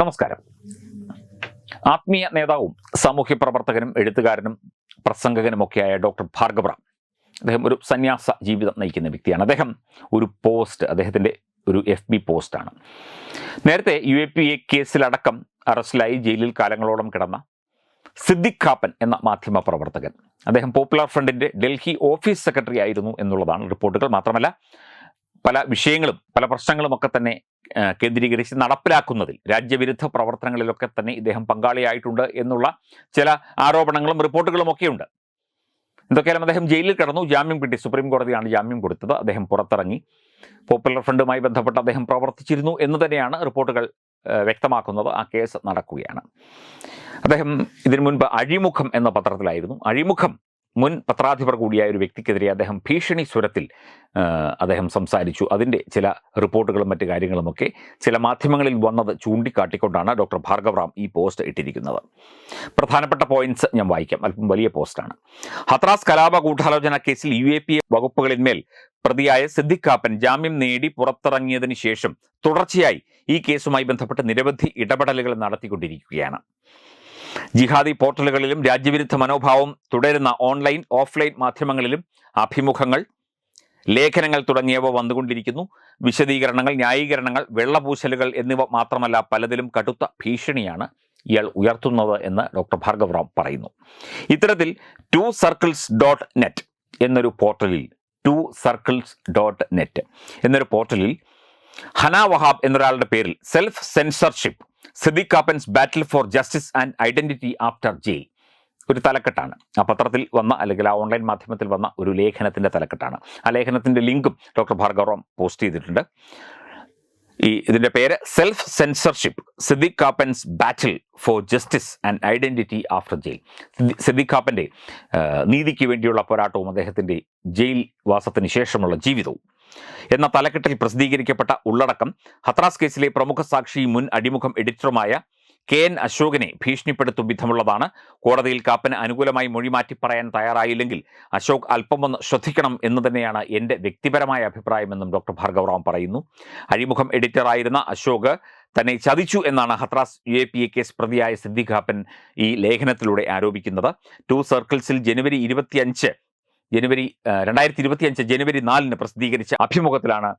നമസ്കാരം. ആത്മീയ നേതാവും സാമൂഹ്യ പ്രവർത്തകനും എഴുത്തുകാരനും പ്രസംഗകനുമൊക്കെയായ ഡോക്ടർ ഭാർഗവറാം അദ്ദേഹം ഒരു സന്യാസ ജീവിതം നയിക്കുന്ന വ്യക്തിയാണ്. അദ്ദേഹം ഒരു പോസ്റ്റ് അദ്ദേഹത്തിന്റെ ഒരു എഫ് ബി പോസ്റ്റാണ്. നേരത്തെ യു എ പി എ കേസിലടക്കം അറസ്റ്റിലായി ജയിലിൽ കാലങ്ങളോളം കിടന്ന സിദ്ദിഖ് ഖാപ്പൻ എന്ന മാധ്യമ പ്രവർത്തകൻ. അദ്ദേഹം പോപ്പുലർ ഫ്രണ്ടിന്റെ ഡൽഹി ഓഫീസ് സെക്രട്ടറി ആയിരുന്നു എന്നുള്ളതാണ് റിപ്പോർട്ടുകൾ. മാത്രമല്ല പല വിഷയങ്ങളും പല പ്രശ്നങ്ങളും ഒക്കെ തന്നെ കേന്ദ്രീകരിച്ച് നടപ്പിലാക്കുന്നതിൽ രാജ്യവിരുദ്ധ പ്രവർത്തനങ്ങളിലൊക്കെ തന്നെ ഇദ്ദേഹം പങ്കാളിയായിട്ടുണ്ട് എന്നുള്ള ചില ആരോപണങ്ങളും റിപ്പോർട്ടുകളും ഒക്കെയുണ്ട്. എന്തൊക്കെയാലും അദ്ദേഹം ജയിലിൽ കിടന്നു. ജാമ്യം കിട്ടി. സുപ്രീം കോടതിയാണ് ജാമ്യം കൊടുത്തത്. അദ്ദേഹം പുറത്തിറങ്ങി. പോപ്പുലർ ഫ്രണ്ടുമായി ബന്ധപ്പെട്ട് അദ്ദേഹം പ്രവർത്തിച്ചിരുന്നു എന്ന് തന്നെയാണ് റിപ്പോർട്ടുകൾ വ്യക്തമാക്കുന്നത്. ആ കേസ് നടക്കുകയാണ്. അദ്ദേഹം ഇതിനു മുൻപ് അഴിമുഖം എന്ന പത്രത്തിലായിരുന്നു. അഴിമുഖം മുൻ പത്രാധിപർ കൂടിയായ ഒരു വ്യക്തിക്കെതിരെ അദ്ദേഹം ഭീഷണി സ്വരത്തിൽ അദ്ദേഹം സംസാരിച്ചു. അതിന്റെ ചില റിപ്പോർട്ടുകളും മറ്റു കാര്യങ്ങളുമൊക്കെ ചില മാധ്യമങ്ങളിൽ വന്നത് ചൂണ്ടിക്കാട്ടിക്കൊണ്ടാണ് ഡോക്ടർ ഭാർഗവറാം ഈ പോസ്റ്റ് ഇട്ടിരിക്കുന്നത്. പ്രധാനപ്പെട്ട പോയിന്റ്സ് ഞാൻ വായിക്കാം. അല്പം വലിയ പോസ്റ്റാണ്. ഹത്രാസ് കലാപ ഗൂഢാലോചന കേസിൽ യു എ പി എ വകുപ്പുകളിന്മേൽ പ്രതിയായ സിദ്ദിഖ് കാപ്പൻ ജാമ്യം നേടി പുറത്തിറങ്ങിയതിന് ശേഷം തുടർച്ചയായി ഈ കേസുമായി ബന്ധപ്പെട്ട് നിരവധി ഇടപെടലുകൾ നടത്തിക്കൊണ്ടിരിക്കുകയാണ്. ജിഹാദി പോർട്ടലുകളിലും രാജ്യവിരുദ്ധ മനോഭാവം തുടരുന്ന ഓൺലൈൻ ഓഫ്ലൈൻ മാധ്യമങ്ങളിലും അഭിമുഖങ്ങൾ ലേഖനങ്ങൾ തുടങ്ങിയവ വന്നുകൊണ്ടിരിക്കുന്നു. വിശദീകരണങ്ങൾ ന്യായീകരണങ്ങൾ വെള്ളപൂശലുകൾ എന്നിവ മാത്രമല്ല പലതിലും കടുത്ത ഭീഷണിയാണ് ഇയാൾ ഉയർത്തുന്നത് എന്ന് ഡോക്ടർ ഭാർഗവറാം പറയുന്നു. ഇത്തരത്തിൽ ടു സർക്കിൾസ് ഡോട്ട് നെറ്റ് എന്നൊരു പോർട്ടലിൽ ടു സർക്കിൾസ് ഡോട്ട് നെറ്റ് എന്നൊരു പോർട്ടലിൽ ഹന വഹാബ് എന്നൊരാളുടെ പേരിൽ self censorship Siddique Kappan's battle for justice and identity after jail ഒരു തലക്കെട്ടാണ്. ആ പത്രത്തിൽ വന്ന അല്ലെങ്കിൽ ആ ഓൺലൈൻ മാധ്യമത്തിൽ വന്ന ഒരു ലേഖനത്തിന്റെ തലക്കെട്ടാണ്. ആ ലേഖനത്തിന്റെ ലിങ്കും ഡോക്ടർ ഭാർഗവറോം പോസ്റ്റ് ചെയ്തിട്ടുണ്ട്. ഈ ഇതിന്റെ പേര് self censorship Siddique Kappan's battle for justice and identity after jail Siddique കാപ്പന്റെ നീതിക്ക് വേണ്ടിയുള്ള പോരാട്ടവും അദ്ദേഹത്തിന്റെ ജയിൽ വാസത്തിന് ശേഷമുള്ള ജീവിതവും. എന്ന തലക്കെട്ടിൽ പ്രസിദ്ധീകരിക്കപ്പെട്ട ഉള്ളടക്കം ഹത്രാസ് കേസിലെ പ്രമുഖ സാക്ഷി മുൻ അടിമുഖം എഡിറ്ററുമായ കെ എൻ അശോകനെ ഭീഷണിപ്പെടുത്തും വിധമുള്ളതാണ്. കോടതിയിൽ കാപ്പന് അനുകൂലമായി മൊഴി മാറ്റി പറയാൻ തയ്യാറായില്ലെങ്കിൽ അശോക് അല്പം ഒന്ന് ശ്രദ്ധിക്കണം എന്ന് തന്നെയാണ് എന്റെ വ്യക്തിപരമായ അഭിപ്രായമെന്നും ഡോക്ടർ ഭാർഗവറാം പറയുന്നു. അഴിമുഖം എഡിറ്ററായിരുന്ന അശോക് തന്നെ ചതിച്ചു എന്നാണ് Hathras U A P A case പ്രതിയായ സിദ്ദിഖ് കാപ്പൻ ഈ ലേഖനത്തിലൂടെ ആരോപിക്കുന്നത്. ടു സർക്കിൾസിൽ ജനുവരി ഇരുപത്തിയഞ്ച് ജനുവരി രണ്ടായിരത്തി ഇരുപത്തിയഞ്ച് ജനുവരി നാലിന് പ്രസിദ്ധീകരിച്ച അഭിമുഖത്തിലാണ്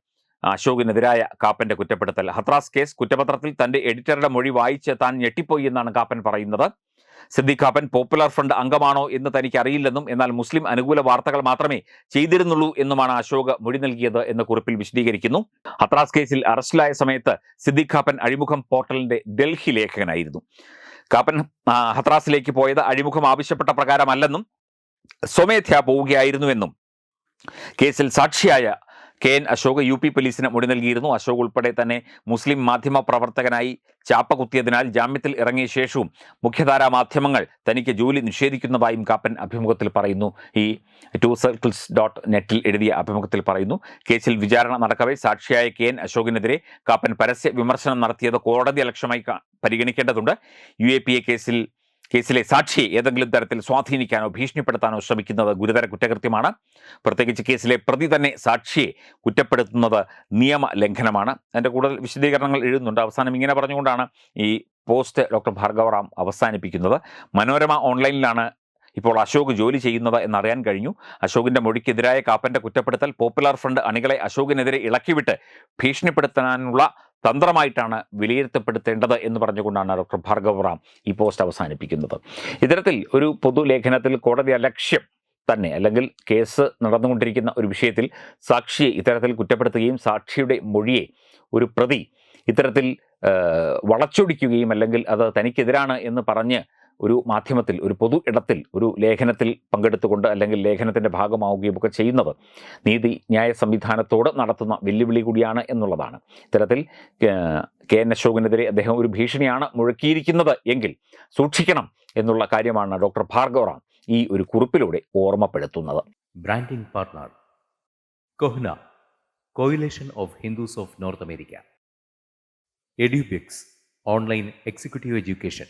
അശോകിനെതിരായ കാപ്പന്റെ കുറ്റപ്പെടുത്തൽ. ഹത്രാസ് കേസ് കുറ്റപത്രത്തിൽ തന്റെ എഡിറ്ററുടെ മൊഴി വായിച്ച് താൻ ഞെട്ടിപ്പോയി എന്നാണ് കാപ്പൻ പറയുന്നത്. സിദ്ദിഖ് കാപ്പൻ പോപ്പുലർ ഫ്രണ്ട് അംഗമാണോ എന്ന് തനിക്ക് അറിയില്ലെന്നും എന്നാൽ മുസ്ലിം അനുകൂല വാർത്തകൾ മാത്രമേ ചെയ്തിരുന്നുള്ളൂ എന്നുമാണ് അശോക് മൊഴി നൽകിയത് എന്ന് കുറിപ്പിൽ വിശദീകരിക്കുന്നു. ഹത്രാസ് കേസിൽ അറസ്റ്റിലായ സമയത്ത് സിദ്ദിഖ് കാപ്പൻ അഴിമുഖം പോർട്ടലിന്റെ ഡൽഹി ലേഖകനായിരുന്നു. കാപ്പൻ ഹത്രാസിലേക്ക് പോയത് അഴിമുഖം ആവശ്യപ്പെട്ട പ്രകാരമല്ലെന്നും സ്വമേധ്യാ പോവുകയായിരുന്നുവെന്നും കേസിൽ സാക്ഷിയായ K N Ashok U P പോലീസിന് മൊഴി നൽകിയിരുന്നു. അശോക് ഉൾപ്പെടെ തന്നെ മുസ്ലിം മാധ്യമ പ്രവർത്തകനായി ചാപ്പ കുത്തിയതിനാൽ ജാമ്യത്തിൽ ഇറങ്ങിയ ശേഷവും മുഖ്യധാരാ മാധ്യമങ്ങൾ തനിക്ക് ജോലി നിഷേധിക്കുന്നതായും കാപ്പൻ അഭിമുഖത്തിൽ പറയുന്നു. ഈ ടു സർക്കിൾസ് ഡോട്ട് നെറ്റിൽ എഴുതിയ അഭിമുഖത്തിൽ പറയുന്നു. കേസിൽ വിചാരണ നടക്കവേ സാക്ഷിയായ കെ എൻ അശോകിനെതിരെ കാപ്പൻ പരസ്യ വിമർശനം നടത്തിയത് കോടതി അലക്ഷ്യമായി പരിഗണിക്കേണ്ടതുണ്ട്. യു എ പി എ കേസിൽ കേസിലെ സാക്ഷിയെ ഏതെങ്കിലും തരത്തിൽ സ്വാധീനിക്കാനോ ഭീഷണിപ്പെടുത്താനോ ശ്രമിക്കുന്നത് ഗുരുതര കുറ്റകൃത്യമാണ്. പ്രത്യേകിച്ച് കേസിലെ പ്രതി തന്നെ സാക്ഷിയെ കുറ്റപ്പെടുത്തുന്നത് നിയമ ലംഘനമാണ് അതിന്റെ കൂടുതൽ വിശദീകരണങ്ങൾ എഴുതുന്നുണ്ട്. അവസാനം ഇങ്ങനെ പറഞ്ഞുകൊണ്ടാണ് ഈ പോസ്റ്റ് ഡോക്ടർ ഭാർഗവറാം അവസാനിപ്പിക്കുന്നത്. മനോരമ ഓൺലൈനിലാണ് ഇപ്പോൾ അശോക് ജോലി ചെയ്യുന്നത് എന്നറിയാൻ കഴിഞ്ഞു. അശോകിന്റെ മൊഴിക്കെതിരായ കാപ്പന്റെ കുറ്റപ്പെടുത്തൽ പോപ്പുലർ ഫ്രണ്ട് അണികളെ അശോകിനെതിരെ ഇളക്കിവിട്ട് ഭീഷണിപ്പെടുത്താനുള്ള തന്ത്രമായിട്ടാണ് വിലയിരുത്തപ്പെടുത്തേണ്ടത് എന്ന് പറഞ്ഞുകൊണ്ടാണ് ഡോക്ടർ ഭാർഗവറാം ഈ പോസ്റ്റ് അവസാനിപ്പിക്കുന്നത്. ഇത്തരത്തിൽ ഒരു പൊതുലേഖനത്തിൽ കോടതി അലക്ഷ്യം തന്നെ അല്ലെങ്കിൽ കേസ് നടന്നുകൊണ്ടിരിക്കുന്ന ഒരു വിഷയത്തിൽ സാക്ഷിയെ ഇത്തരത്തിൽ കുറ്റപ്പെടുത്തുകയും സാക്ഷിയുടെ മൊഴിയെ ഒരു പ്രതി ഇത്തരത്തിൽ വളച്ചൊടിക്കുകയും അല്ലെങ്കിൽ അത് തനിക്കെതിരാണ് എന്ന് പറഞ്ഞ് ഒരു മാധ്യമത്തിൽ ഒരു പൊതു ഇടത്തിൽ ഒരു ലേഖനത്തിൽ പങ്കെടുത്തുകൊണ്ട് അല്ലെങ്കിൽ ലേഖനത്തിന്റെ ഭാഗമാവുകയും ഒക്കെ ചെയ്യുന്നത് നീതി ന്യായ സംവിധാനത്തോട് നടത്തുന്ന വെല്ലുവിളി കൂടിയാണ് എന്നുള്ളതാണ്. ഇത്തരത്തിൽ കെ എൻ അശോകിനെതിരെ അദ്ദേഹം ഒരു ഭീഷണിയാണ് മുഴക്കിയിരിക്കുന്നത് എങ്കിൽ സൂക്ഷിക്കണം എന്നുള്ള കാര്യമാണ് ഡോക്ടർ ഭാർഗവറാം ഈ ഒരു കുറിപ്പിലൂടെ ഓർമ്മപ്പെടുത്തുന്നത്. Branding partner CoHNA coalition of Hindus of North America Edubix online executive online